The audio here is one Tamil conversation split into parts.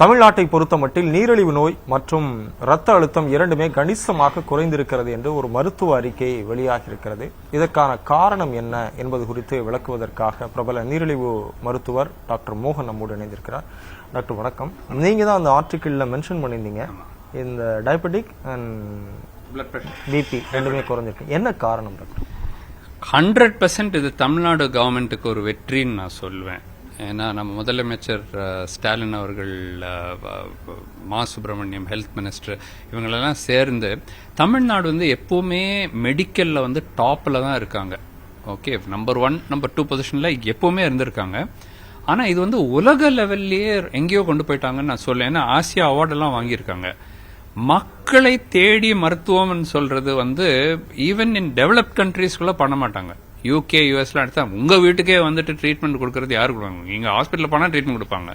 தமிழ்நாட்டை பொறுத்தமட்டில் நீரிழிவு நோய் மற்றும் இரத்த அழுத்தம் இரண்டுமே கணிசமாக குறைந்திருக்கிறது என்று ஒரு மருத்துவ அறிக்கை வெளியாகியிருக்கிறது. இதற்கான காரணம் என்ன என்பது குறித்து விளக்குவதற்காக பிரபல நீரிழிவு மருத்துவர் டாக்டர் மோகன் நம்மோடு இணைந்திருக்கிறார். டாக்டர் வணக்கம். நீங்க தான் அந்த ஆர்டிக்கிள்ல மென்ஷன் பண்ணியிருந்தீங்க. இந்த டயபெட்டிக் அண்ட் பிபி ரெண்டுமே குறைஞ்சிருக்கு. என்ன காரணம் டாக்டர்? ஹண்ட்ரட் பர்சன்ட் இது தமிழ்நாடு கவர்மெண்ட்டுக்கு ஒரு வெற்றின்னு நான் சொல்லுவேன் ஏன்னா நம்ம முதலமைச்சர் ஸ்டாலின் அவர்கள் மா. சுப்பிரமணியம் ஹெல்த் மினிஸ்டர் இவங்களெல்லாம் சேர்ந்து தமிழ்நாடு வந்து எப்பவுமே மெடிக்கலில் வந்து டாப்பில் தான் இருக்காங்க. Okay number one number two பொசிஷனில் எப்பவுமே இருந்திருக்காங்க. ஆனால் இது வந்து உலக லெவல்லையே எங்கேயோ கொண்டு போயிட்டாங்கன்னு நான் சொல்லேன் ஏன்னா ஆசியா அவார்டெல்லாம் வாங்கியிருக்காங்க. மக்களை தேடி மருத்துவம்னு சொல்றது வந்து ஈவன் இன் டெவலப் கண்ட்ரீஸ்குள்ளே பண்ண மாட்டாங்க. யூகே யூஎஸ்லாம் எடுத்தா உங்க வீட்டுக்கே வந்துட்டு ட்ரீட்மெண்ட் கொடுக்கறது யாரு கொடுப்பாங்க? நீங்க ஹாஸ்பிட்டல் போனா ட்ரீட்மெண்ட் கொடுப்பாங்க.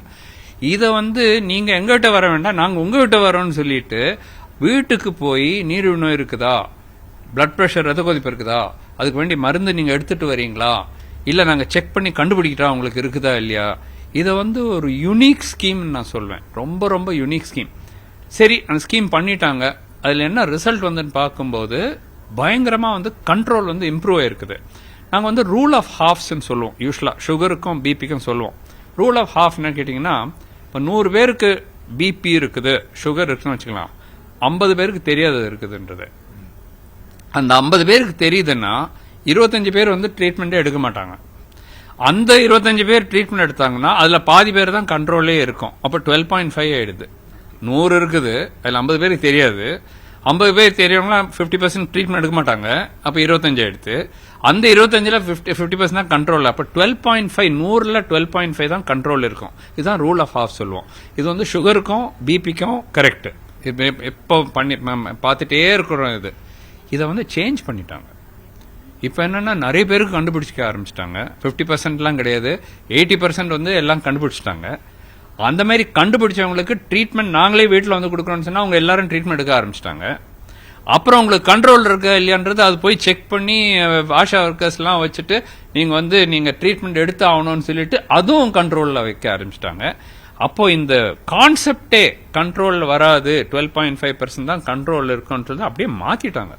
இதை வந்து நீங்க எங்ககிட்ட வர வேண்டாம் நாங்க உங்க கிட்ட வரோம்னு சொல்லிட்டு வீட்டுக்கு போய் நீரிழிவு நோய் இருக்குதா? பிளட் ப்ரெஷர் ரத்த கொதிப்பு இருக்குதா? அதுக்கு வேண்டி மருந்து நீங்க எடுத்துட்டு வரீங்களா? இல்ல நாங்க செக் பண்ணி கண்டுபிடிக்கிட்டா உங்களுக்கு இருக்குதா இல்லையா? இதை வந்து ஒரு யுனிக் ஸ்கீம் நான் சொல்வேன். ரொம்ப ரொம்ப யுனிக் ஸ்கீம் சரி அந்த ஸ்கீம் பண்ணிட்டாங்க. அதுல என்ன ரிசல்ட் வந்துன்னு பார்க்கும்போது பயங்கரமா வந்து கண்ட்ரோல் வந்து இம்ப்ரூவ் ஆயிருக்குது. நாங்கள் வந்து ரூல் ஆஃப் ஹாஃப்ஸ்ன்னு சொல்லுவோம். யூஸ்வலாக சுகருக்கும் பிபிக்கும் சொல்லுவோம். ரூல் ஆஃப் ஹாஃப் என்னன்னு கேட்டிங்கன்னா இப்போ நூறு பேருக்கு பிபி இருக்குது சுகர் இருக்குன்னு வச்சுக்கலாம். ஐம்பது பேருக்கு தெரியாதது இருக்குதுன்றது. அந்த ஐம்பது பேருக்கு தெரியுதுன்னா இருபத்தஞ்சு பேர் வந்து ட்ரீட்மெண்ட்டே எடுக்க மாட்டாங்க. அந்த இருபத்தஞ்சு பேர் ட்ரீட்மெண்ட் எடுத்தாங்கன்னா அதில் பாதி பேர் தான் கண்ட்ரோல்லே இருக்கும். அப்போ டுவெல் பாயிண்ட் ஃபைவ் ஆயிடுது. நூறு இருக்குது அதில் ஐம்பது பேருக்கு தெரியாது. ஐம்பது பேர் தெரியவங்களாம் ஃபிஃப்டி பர்சன்ட் ட்ரீட்மெண்ட் எடுக்க மாட்டாங்க. அப்போ இருபத்தஞ்சு எடுத்து அந்த இருபத்தஞ்சில் ஃபிஃப்டி ஃபிஃப்டி பர்சன்ட் தான் கண்ட்ரோல் அப்போ டுவெல் பாயிண்ட் ஃபைவ் நூறில் டுவெல் பாயிண்ட் ஃபைவ் தான் கண்ட்ரோல் இருக்கும். இதுதான் ரூல் ஆஃப் ஆஃப் சொல்லுவோம். இது வந்து சுகருக்கும் பிபிக்கும் கரெக்ட் எப்போ பண்ணி பார்த்துட்டே இருக்கிறோம் இது. இதை வந்து சேஞ்ச் பண்ணிட்டாங்க. இப்போ என்னன்னா நிறைய பேருக்கு கண்டுபிடிச்சிக்க ஆரம்பிச்சிட்டாங்க. ஃபிஃப்டி பர்சன்ட்லாம் கிடையாது. எயிட்டி பர்சன்ட் வந்து எல்லாம் கண்டுபிடிச்சிட்டாங்க. அந்த மாதிரி கண்டுபிடிச்சவங்களுக்கு ட்ரீட்மெண்ட் நாங்களே வீட்டில் வந்து கொடுக்குறோம்னு சொன்னால் அவங்க எல்லாரும் ட்ரீட்மெண்ட் எடுக்க ஆரம்பிச்சிட்டாங்க. அப்புறம் உங்களுக்கு கண்ட்ரோல் இருக்கா இல்லையான்றது அது போய் செக் பண்ணி ஆஷா ஒர்க்கர்ஸ்லாம் வச்சுட்டு நீங்கள் வந்து நீங்கள் ட்ரீட்மெண்ட் எடுத்து ஆகணும்னு சொல்லிட்டு அதுவும் கண்ட்ரோலில் வைக்க ஆரம்பிச்சிட்டாங்க. அப்போ இந்த கான்செப்டே கண்ட்ரோல் வராது டுவெல் பாயிண்ட் ஃபைவ் தான் கண்ட்ரோல் இருக்குன்றது அப்படியே மாற்றிட்டாங்க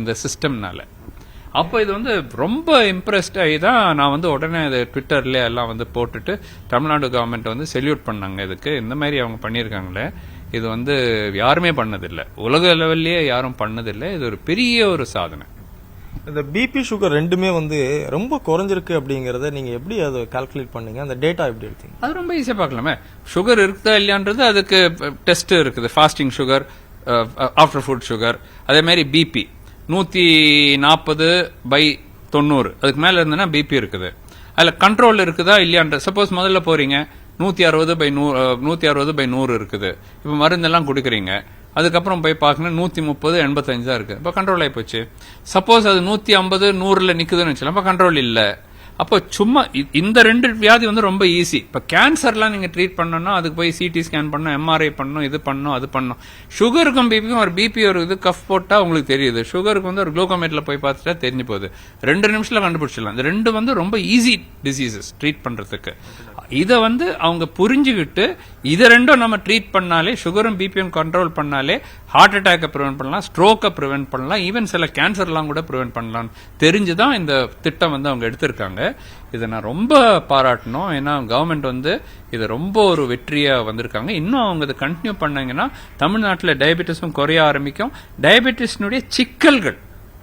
இந்த சிஸ்டம்னால அப்போ இது வந்து ரொம்ப இம்ப்ரெஸ்ட் ஆகி தான் நான் வந்து உடனே இது ட்விட்டர்ல எல்லாம் வந்து போட்டுட்டு தமிழ்நாடு கவர்மெண்ட் வந்து செல்யூட் பண்ணாங்க இதுக்கு. இந்த மாதிரி அவங்க பண்ணியிருக்காங்களே. இது வந்து யாருமே பண்ணதில்லை. உலக லெவல்லையே யாரும் பண்ணதில்லை. இது ஒரு பெரிய ஒரு சாதனை. இந்த பிபி சுகர் ரெண்டுமே வந்து ரொம்ப குறைஞ்சிருக்கு அப்படிங்கறத நீங்க எப்படி அதை கால்குலேட் பண்ணீங்க? அந்த டேட்டா எப்படி எடுத்தீங்க? அது ரொம்ப ஈஸியா பார்க்கலாமே. சுகர் இருக்குதா இல்லையான்றது அதுக்கு டெஸ்ட் இருக்குது. Fasting sugar after food sugar அதே மாதிரி பிபி நூற்றி நாற்பது பை தொண்ணூறு. அதுக்கு மேலே இருந்ததுன்னா பிபி இருக்குது. அதில் கண்ட்ரோல் இருக்குதா இல்லையான்ற சப்போஸ் முதல்ல போகிறீங்க நூற்றி அறுபது பை நூறு நூற்றி அறுபது பை நூறு இருக்குது. இப்போ மருந்தெல்லாம் கொடுக்குறீங்க. அதுக்கப்புறம் போய் பார்க்கணும் நூற்றி முப்பது எண்பத்தஞ்சு தான் இருக்குது இப்போ கண்ட்ரோல் ஆகி போச்சு. சப்போஸ் அது நூற்றி ஐம்பது நூறில் நிற்குதுன்னு வச்சுக்கலாம் இப்போ கண்ட்ரோல் இல்லை. அப்போ சும்மா இந்த ரெண்டு வியாதி வந்து ரொம்ப ஈஸி இப்ப கேன்சர்லாம் நீங்க ட்ரீட் பண்ணணும்னா அதுக்கு போய் சிடி ஸ்கேன் பண்ணணும் எம்ஆர்ஐ பண்ணணும் இது பண்ணணும் அது பண்ணணும். சுகருக்கும் பிபிக்கும் ஒரு பிபி ஒரு இது கஃப் போட்டா உங்களுக்கு தெரியுது. சுகருக்கு வந்து ஒரு குளோகோமேட்ல போய் பார்த்துட்டா தெரிஞ்சு போகுது. ரெண்டு நிமிஷத்துல கண்டுபிடிச்சிடலாம். இந்த ரெண்டு வந்து ரொம்ப ஈஸி டிசீசஸ் ட்ரீட் பண்றதுக்கு. இதை வந்து அவங்க புரிஞ்சுக்கிட்டு இதை ரெண்டும் நம்ம ட்ரீட் பண்ணாலே சுகரும் பிபியும் கண்ட்ரோல் பண்ணாலே ஹார்ட் அட்டாக்கை ப்ரிவென்ட் பண்ணலாம் ஸ்ட்ரோக்கை ப்ரிவென்ட் பண்ணலாம் ஈவன் சில கேன்சர்லாம் கூட ப்ரிவென்ட் பண்ணலாம் தெரிஞ்சுதான் இந்த திட்டம் வந்து அவங்க எடுத்திருக்காங்க. இதை நான் ரொம்ப பாராட்டணும். ஏன்னா கவர்மெண்ட் வந்து இது ரொம்ப ஒரு வெற்றியா வந்திருக்காங்க. இன்னும் அவங்க இதை கண்டினியூ பண்ணாங்கன்னா தமிழ்நாட்டில் டயபெட்டிஸும் குறைய ஆரம்பிக்கும். டயபெட்டிஸ்னுடைய சிக்கல்கள்.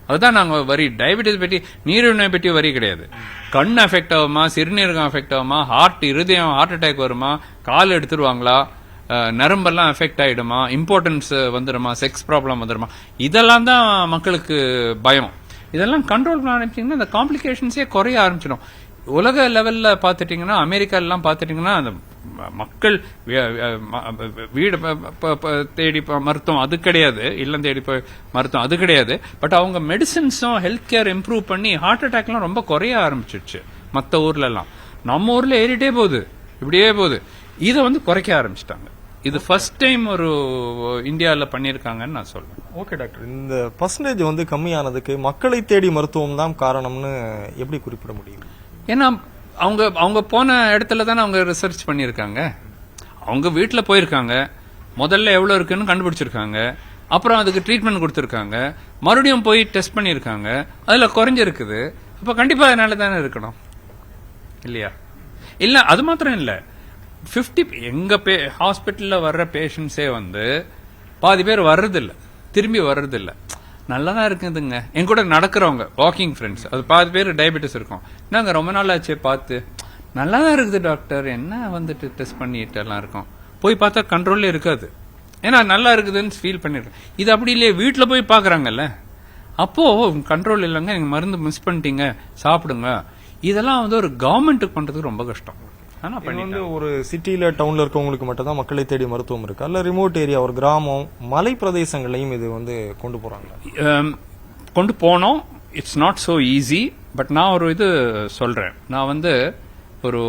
அதுதான் நாங்க வரி. டயபெட்டிஸ் பற்றி நீரிழிவு பற்றி வரி கிடையாது. கண் அஃபெக்ட் ஆகுமா? சிறுநீரகம் அஃபெக்ட் ஆகுமா? ஹார்ட் இருதயம் ஹார்ட் அட்டாக் வருமா? கால் எடுத்துருவாங்களா? நரம்பெல்லாம் அஃபெக்ட் ஆயிடுமா? இம்பார்ட்டன்ஸ் வந்துடுமா செக்ஸ் ப்ராப்ளம் வந்துடுமா இதெல்லாம் தான் மக்களுக்கு பயம். இதெல்லாம் கண்ட்ரோல் பண்ண ஆரம்பிச்சிங்கன்னா இந்த காம்ப்ளிகேஷன்ஸே குறைய ஆரம்பிச்சிடும். உலக லெவல்ல பாத்துட்டீங்கன்னா அமெரிக்கா எல்லாம் பாத்துட்டீங்கன்னா அந்த மக்கள் வீடு தேடி மருத்துவம் அது கிடையாது. இல்லம் தேடி போய் மருத்துவம் அது கிடையாது. பட் அவங்க மெடிசின்ஸும் ஹெல்த் கேர் இம்ப்ரூவ் பண்ணி ஹார்ட் அட்டாக்லாம் ரொம்ப குறைய ஆரம்பிச்சிடுச்சு மற்ற ஊர்ல எல்லாம் நம்ம ஊர்ல ஏறிட்டே போகுது இப்படியே போகுது. இதை வந்து குறைக்க ஆரம்பிச்சிட்டாங்க. இது ஃபர்ஸ்ட் டைம் ஒரு இந்தியாவில் பண்ணியிருக்காங்கன்னு நான் சொல்றேன். ஓகே டாக்டர் இந்த பர்சன்டேஜ் வந்து கம்மியானதுக்கு மக்களை தேடி மருத்துவம் தான் காரணம்னு எப்படி குறிப்பிட முடியும்? ஏன்னா அவங்க அவங்க போன இடத்துல தானே அவங்க ரிசர்ச் பண்ணியிருக்காங்க அவங்க வீட்டுல போயிருக்காங்க. முதல்ல எவ்வளவு இருக்குன்னு கண்டுபிடிச்சிருக்காங்க. அப்புறம் அதுக்கு ட்ரீட்மெண்ட் கொடுத்துருக்காங்க. மறுபடியும் போய் டெஸ்ட் பண்ணியிருக்காங்க அதுல குறைஞ்சிருக்குது. அப்ப கண்டிப்பா அதனால தானே இருக்கணும். இல்லையா? இல்ல அது மாத்திரம் இல்ல. 50 எங்க பே ஹாஸ்பிட்டலில் வர்ற பேஷண்ட்ஸே வந்து பாதி பேர் வர்றதில்ல. திரும்பி வர்றதில்ல. நல்லா தான் இருக்குதுங்க. என் கூட நடக்கிறவங்க வாக்கிங் ஃப்ரெண்ட்ஸ் அது பாதி பேர் டயபெட்டிஸ் இருக்கும். நாங்க ரொம்ப நாள் ஆச்சு பார்த்து. நல்லா தான் இருக்குது டாக்டர் என்ன வந்துட்டு டெஸ்ட் பண்ணிட்டு எல்லாம் இருக்கும். போய் பார்த்தா கண்ட்ரோல்லே இருக்காது. ஏன்னா நல்லா இருக்குதுன்னு ஃபீல் பண்ணிடுறேன் இது அப்படி இல்லையே வீட்டில் போய் பார்க்குறாங்கல்ல. அப்போது கண்ட்ரோல் இல்லைங்க நீங்கள் மருந்து மிஸ் பண்ணிட்டீங்க. சாப்பிடுங்க. இதெல்லாம் வந்து ஒரு கவர்மெண்ட்டுக்கு பண்ணுறதுக்கு ரொம்ப கஷ்டம். இது வந்து ஒரு சிட்டில டவுன்ல இருக்கவங்களுக்கு மட்டும் தான் மக்களை தேடி மருத்துவம் இருக்கு. அல்ல ரிமோட் ஏரியா ஒரு கிராமம் மலை பிரதேசங்களையும் இது வந்து கொண்டு போறாங்க. um, கொண்டு போனோம். It's not so easy but நான் ஒரு இது சொல்றேன். நான் வந்து ஒரு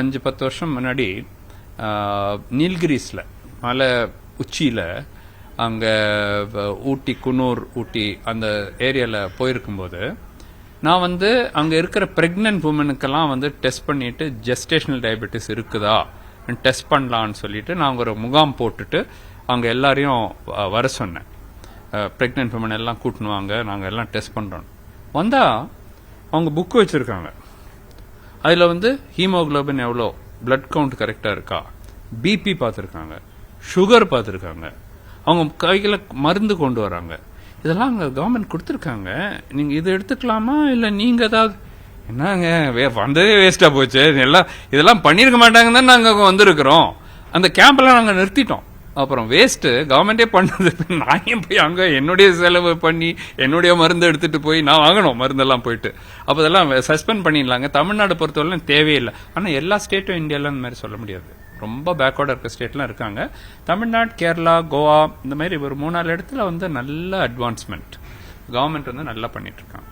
அஞ்சு பத்து வருஷம் முன்னாடி நீல்கிரிஸ்ல மலை உச்சியில அங்க ஊட்டி குன்னூர் ஊட்டி அந்த ஏரியால போயிருக்கும்போது நான் வந்து அங்கே இருக்கிற ப்ரெக்னென்ட் உமனுக்கெல்லாம் வந்து டெஸ்ட் பண்ணிட்டு ஜெஸ்டேஷனல் டயபெட்டிஸ் இருக்குதா? டெஸ்ட் பண்ணலான்னு சொல்லிட்டு நான் ஒரு முகாம் போட்டுட்டு அங்கே எல்லாரையும் வ- வர சொன்னேன். ப்ரெக்னென்ட் உமன் எல்லாம் கூட்டினுவாங்க நாங்கள் எல்லாம் டெஸ்ட் பண்ணுறோம் வந்தால் அவங்க புக் வச்சுருக்காங்க. அதில் வந்து ஹீமோகுளோபின் எவ்வளோ? பிளட் கவுண்ட் கரெக்டாக இருக்கா? பிபி பார்த்துருக்காங்க. சுகர் பார்த்துருக்காங்க. அவங்க கையில் மருந்து கொண்டு வராங்க. இதெல்லாம் அங்கே கவர்மெண்ட் கொடுத்துருக்காங்க. நீங்கள் இது எடுத்துக்கலாமா? இல்லை நீங்கள் ஏதாவது என்னங்க வே வந்ததே வேஸ்ட்டாக போச்சு. எல்லாம் இதெல்லாம் பண்ணியிருக்க மாட்டாங்கன்னு தான் நாங்கள் வந்திருக்கிறோம். அந்த கேம்பெல்லாம் நாங்கள் நிறுத்திட்டோம். அப்புறம் வேஸ்ட்டு கவர்மெண்ட்டே பண்ணது. நான் ஏன் போய் அங்கே என்னுடைய செலவு பண்ணி என்னுடைய மருந்து எடுத்துகிட்டு போய் நான் வாங்கணும் மருந்தெல்லாம் போயிட்டு. அப்போ இதெல்லாம் சஸ்பெண்ட் பண்ணிடலாங்க. தமிழ்நாடு பொறுத்தவரை தேவையில்லை. ஆனால் எல்லா ஸ்டேட்டும் இந்தியால அந்த மாதிரி சொல்ல முடியாது. ரொம்ப பேக்வர்டா இருக்க ஸ்டேட்லாம் இருக்காங்க. தமிழ்நாடு கேரளா கோவா இந்த மாதிரி ஒரு மூணு நாலு இடத்துல வந்து நல்ல அட்வான்ஸ்மெண்ட் கவர்மெண்ட் வந்து நல்லா பண்ணிட்டு இருக்காங்க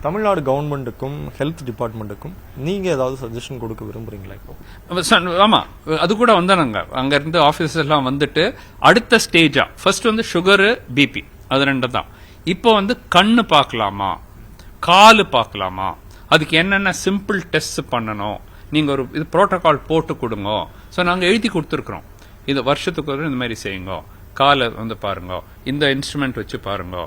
தமிழ்நாடு கவர்மெண்ட்டுக்கும் ஹெல்த் டிபார்ட்மெண்ட்டுக்கும் நீங்க ஏதாவது சஜஷன் கொடுக்க விரும்புறீங்களா இப்போ? அப்ப சொன்ன- ஆமா அது கூட வந்தானுங்க. அங்க இருந்து ஆபீசர்ஸ் எல்லாம் வந்துட்டு அடுத்த ஸ்டேஜா ஃபர்ஸ்ட் வந்து சுகரு பிபி அது ரெண்டு தான் இப்போ வந்து கண்ணு பார்க்கலாமா? காலு பார்க்கலாமா? அதுக்கு என்னென்ன சிம்பிள் டெஸ்ட் பண்ணணும்? நீங்க ஒரு இது புரோட்டோகால் போட்டு கொடுங்க. ஸோ நாங்கள் எழுதி கொடுத்துருக்குறோம். இந்த வருஷத்துக்கு ஒரு இந்த மாதிரி செய்யுங்க. காலை வந்து பாருங்க. இந்த இன்ஸ்ட்ருமெண்ட் வச்சு பாருங்க.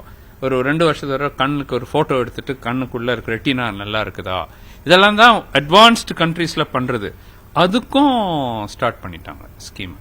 ஒரு ரெண்டு வருஷத்து வரை கண்ணுக்கு ஒரு ஃபோட்டோ எடுத்துட்டு கண்ணுக்குள்ளே இருக்கிற ரெட்டினா நல்லா இருக்குதா? இதெல்லாம் தான் அட்வான்ஸ்டு கண்ட்ரீஸில் பண்ணுறது அதுக்கும் ஸ்டார்ட் பண்ணிட்டாங்க ஸ்கீம்